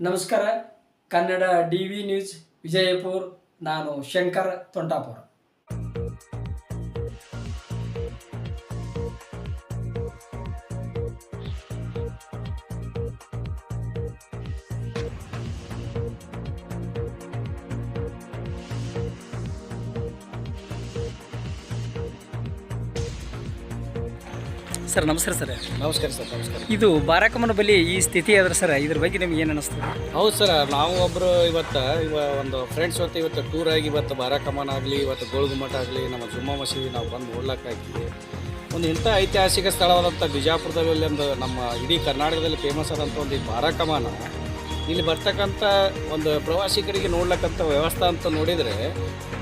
ನಮಸ್ಕಾರ Kannada D V news Vijayapur ನಾನು Shankar Tontapura sir ನಮಸ್ಕಾರ ಸರ್. ನಮಸ್ಕಾರ ಸರ್ ನಮಸ್ಕಾರ. ಇದು ಬಾರಾಕಮ್ಮನ ಬಳಿ ಈ ಸ್ಥಿತಿ ಆದ್ರೆ ಸರ್ ಇದ್ರ ಬಗ್ಗೆ ನಿಮ್ಗೆ ಏನು ಅನಿಸ್ತದೆ? ಹೌದು ಸರ್ ನಾವು ಒಬ್ಬರು ಇವತ್ತು ಇವ ಒಂದು ಫ್ರೆಂಡ್ಸ್ ಜೊತೆ ಇವತ್ತು ಟೂರ್ ಆಗಿ ಇವತ್ತು ಬಾರಾಕಮ್ಮನ ಆಗಲಿ ಇವತ್ತು ಗೋಳ್ಗುಮಠ ಆಗಲಿ ನಮ್ಮ ಜುಮ್ಮಾ ಮಸೀದಿ ನಾವು ಬಂದು ನೋಡ್ಲಕ್ಕಾಗಿ ಒಂದು ಇಂಥ ಐತಿಹಾಸಿಕ ಸ್ಥಳವಾದಂಥ ಬಿಜಾಪುರದಲ್ಲಿ ಒಂದು ನಮ್ಮ ಇಡೀ ಕರ್ನಾಟಕದಲ್ಲಿ ಫೇಮಸ್ ಆದಂಥ ಒಂದು ಈ ಬಾರಾಕಮಾನ ಇಲ್ಲಿ ಬರ್ತಕ್ಕಂಥ ಒಂದು ಪ್ರವಾಸಿಗರಿಗೆ ನೋಡ್ಲಕ್ಕಂಥ ವ್ಯವಸ್ಥೆ ಅಂತ ನೋಡಿದರೆ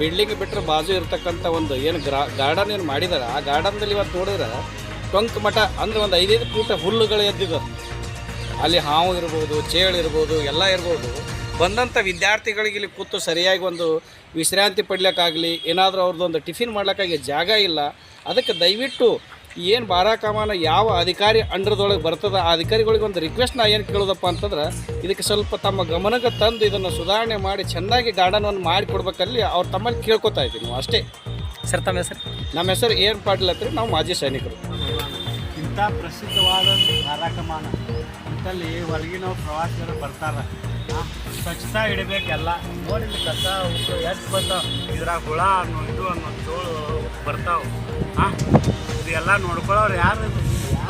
ಬಿಲ್ಡಿಂಗ್ ಬಿಟ್ಟರೆ ಬಾಜು ಇರ್ತಕ್ಕಂಥ ಒಂದು ಏನು ಗ್ರಾ ಗಾರ್ಡನ್ ಏನು ಮಾಡಿದ್ದಾರೆ ಆ ಗಾರ್ಡನ್ದಲ್ಲಿ ಇವತ್ತು ನೋಡಿದ್ರೆ ಟೊಂಕ್ ಮಠ ಅಂದರೆ ಒಂದು ಐದೈದು ಫೂಟ ಹುಲ್ಲುಗಳು ಎದ್ದಿದ್ದು. ಅಲ್ಲಿ ಹಾವು ಇರ್ಬೋದು ಚೇಳು ಇರ್ಬೋದು ಎಲ್ಲ ಇರ್ಬೋದು. ಬಂದಂಥ ವಿದ್ಯಾರ್ಥಿಗಳಿಗೆ ಇಲ್ಲಿ ಕೂತು ಸರಿಯಾಗಿ ಒಂದು ವಿಶ್ರಾಂತಿ ಪಡ್ಲಿಕ್ಕಾಗಲಿ ಏನಾದರೂ ಅವ್ರದ್ದೊಂದು ಟಿಫಿನ್ ಮಾಡ್ಲಿಕ್ಕಾಗಿ ಜಾಗ ಇಲ್ಲ. ಅದಕ್ಕೆ ದಯವಿಟ್ಟು ಏನು ಬಾರಾಕಮಾನ ಯಾವ ಅಧಿಕಾರಿ ಅಂಡ್ರದೊಳಗೆ ಬರ್ತದೆ ಆ ಅಧಿಕಾರಿಗಳಿಗೆ ಒಂದು ರಿಕ್ವೆಸ್ಟ್ ನಾ ಏನು ಕೇಳೋದಪ್ಪ ಅಂತಂದ್ರೆ ಇದಕ್ಕೆ ಸ್ವಲ್ಪ ತಮ್ಮ ಗಮನಕ್ಕೆ ತಂದು ಇದನ್ನು ಸುಧಾರಣೆ ಮಾಡಿ ಚೆನ್ನಾಗಿ ಗಾರ್ಡನನ್ನು ಮಾಡಿ ಕೊಡ್ಬೇಕಲ್ಲಿ ಅವ್ರು ತಮ್ಮಲ್ಲಿ ಕೇಳ್ಕೊತಾ ಇದ್ದೀವಿ ನಾವು ಅಷ್ಟೇ. ಸರ್ ತಮ್ಮ ಹೆಸರು? ನಮ್ಮ ಹೆಸರು ಏನು ಪಾಟೀಲ್ ಅಂತ ನಾವು ಮಾಜಿ ಸೈನಿಕರು. ಇಂಥ ಪ್ರಸಿದ್ಧವಾದ ಕಾರ್ಯಕ್ರಮನ ಇಂಥಲ್ಲಿ ಹೊರಗಿನವ್ರು ಪ್ರವಾಸಿಗರು ಬರ್ತಾರೆ. ಸ್ವಚ್ಛತಾ ಇಡಬೇಕೆಲ್ಲ. ನೋಡಿ ಕಸ ಉಪ್ಪು ಎಷ್ಟು ಬರ್ತಾವ? ಇದ್ರಾಗ ಹುಳ ಅನ್ನೋ ಇದು ಅನ್ನೋ ಚೋಳು ಬರ್ತಾವೆ. ಹಾಂ ಇದೆಲ್ಲ ನೋಡ್ಕೊಳ್ಳೋರು ಯಾರು?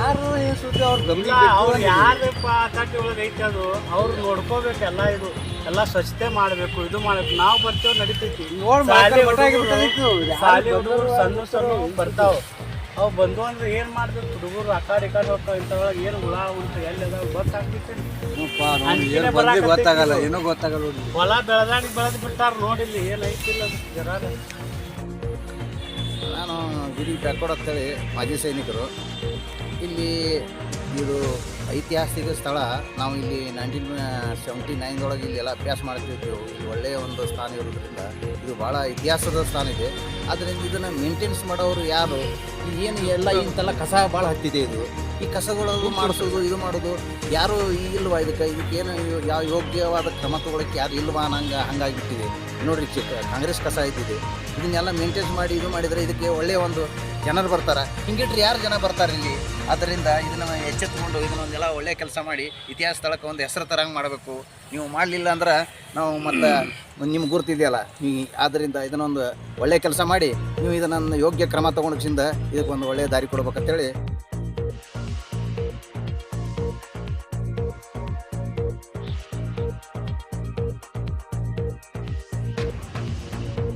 ಯಾರು ಈ ಸುದ್ದಿ ಅವ್ರು ಗಮನ ಅವ್ರು ಯಾರಪ್ಪ ತಟ್ಟಿ ಒಳಗೆ ಐತೆ ಅದು? ಅವ್ರು ನೋಡ್ಕೋಬೇಕೆಲ್ಲ ಇದು. ಎಲ್ಲ ಸ್ವಚ್ಛತೆ ಮಾಡಬೇಕು ಇದು ಮಾಡಬೇಕು. ನಾವು ಬರ್ತೇವೆ ನಡಿತೈತಿ. ನೋಡಿ ಸಣ್ಣ ಸಣ್ಣ ಬರ್ತಾವ. ಅವು ಬಂದು ಅಂದ್ರೆ ಏನು ಮಾಡ್ಬೇಕು? ಹುಡುಗರು ಆ ಕಡೆ ಈ ಕಡೆ ಹೋಗ್ತಾವ ಏನು ಹುಳ ಉಂಟು ಎಲ್ಲಿ ಅದಾವ ಗೊತ್ತಾಗ್ತೈತೆ ಅಂಜಿಕೆನೆ ಗೊತ್ತಾಗಲ್ಲ. ಏನೂ ಗೊತ್ತಾಗಲ್ಲ ಹೊಲ ಬೆಳೆದಾಗ ಬೆಳೆದು ಬಿಟ್ಟಾರ ನೋಡಿಲ್ಲಿ ಏನು ಐತಿಲ್ಲ ಜರಾಗ ನಾನು ಗುರಿ ಅಂತೇಳಿ ಮಾಜಿ ಸೈನಿಕರು. ಇಲ್ಲಿ ಇದು ಐತಿಹಾಸಿಕ ಸ್ಥಳ. ನಾವು ಇಲ್ಲಿ ನೈನ್ಟೀನ್ ಸೆವೆಂಟಿ ನೈನ್ದೊಳಗೆ ಇಲ್ಲಿ ಎಲ್ಲ ಅಭ್ಯಾಸ ಮಾಡ್ತಿದ್ದೆವು ಇಲ್ಲಿ ಒಳ್ಳೆಯ ಒಂದು ಸ್ಥಾನ ಇರೋದ್ರಿಂದ ಇದು ಭಾಳ ಇತಿಹಾಸದ ಸ್ಥಾನ ಇದೆ. ಆದ್ದರಿಂದ ಇದನ್ನು ಮೇಂಟೆನೆನ್ಸ್ ಮಾಡೋರು ಯಾರು? ಏನು ಎಲ್ಲ ಇಂತೆಲ್ಲ ಕಸ ಭಾಳ ಹತ್ತಿದೆ ಇದು. ಈ ಕಸಗಳು ಮಾಡಿಸೋದು, ಇದು ಮಾಡೋದು ಯಾರು ಇಲ್ವಾ ಇದಕ್ಕೆ? ಇದಕ್ಕೇನು ಯಾವ ಯೋಗ್ಯವಾದ ಕ್ರಮ ತಗೊಳಕ್ಕೆ ಯಾರು ಇಲ್ವಾ ಅನ್ನಂಗೆ ಹಂಗಾಗಿಬಿಟ್ಟಿದೆ. ನೋಡಿರಿ ಚಿಕ್ಕ ಕಾಂಗ್ರೆಸ್ ಕಸ ಇದ್ದಿದೆ ಇದನ್ನೆಲ್ಲ ಮೇಂಟೈನ್ಸ್ ಮಾಡಿ, ಇದು ಮಾಡಿದರೆ ಇದಕ್ಕೆ ಒಳ್ಳೆಯ ಒಂದು ಜನರು ಬರ್ತಾರೆ. ಹಿಂಗಿಟ್ರೆ ಯಾರು ಜನ ಬರ್ತಾರೆ ಇಲ್ಲಿ? ಆದ್ದರಿಂದ ಇದನ್ನು ಎಚ್ಚೆತ್ತುಕೊಂಡು ಇದನ್ನೊಂದೆಲ್ಲ ಒಳ್ಳೆಯ ಕೆಲಸ ಮಾಡಿ ಇತಿಹಾಸ ಸ್ಥಳಕ್ಕೆ ಒಂದು ಹೆಸರು ತರಂಗೆ ಮಾಡಬೇಕು. ನೀವು ಮಾಡಲಿಲ್ಲ ಅಂದ್ರೆ ನಾವು ಮತ್ತು ನಿಮ್ಗೆ ಗುರ್ತಿದೆಯಲ್ಲ. ಈ ಆದ್ದರಿಂದ ಇದನ್ನೊಂದು ಒಳ್ಳೆಯ ಕೆಲಸ ಮಾಡಿ ನೀವು ಇದನ್ನು ಯೋಗ್ಯ ಕ್ರಮ ತೊಗೊಂಡಿಂದ ಇದಕ್ಕೊಂದು ಒಳ್ಳೆಯ ದಾರಿ ಕೊಡ್ಬೇಕಂತೇಳಿ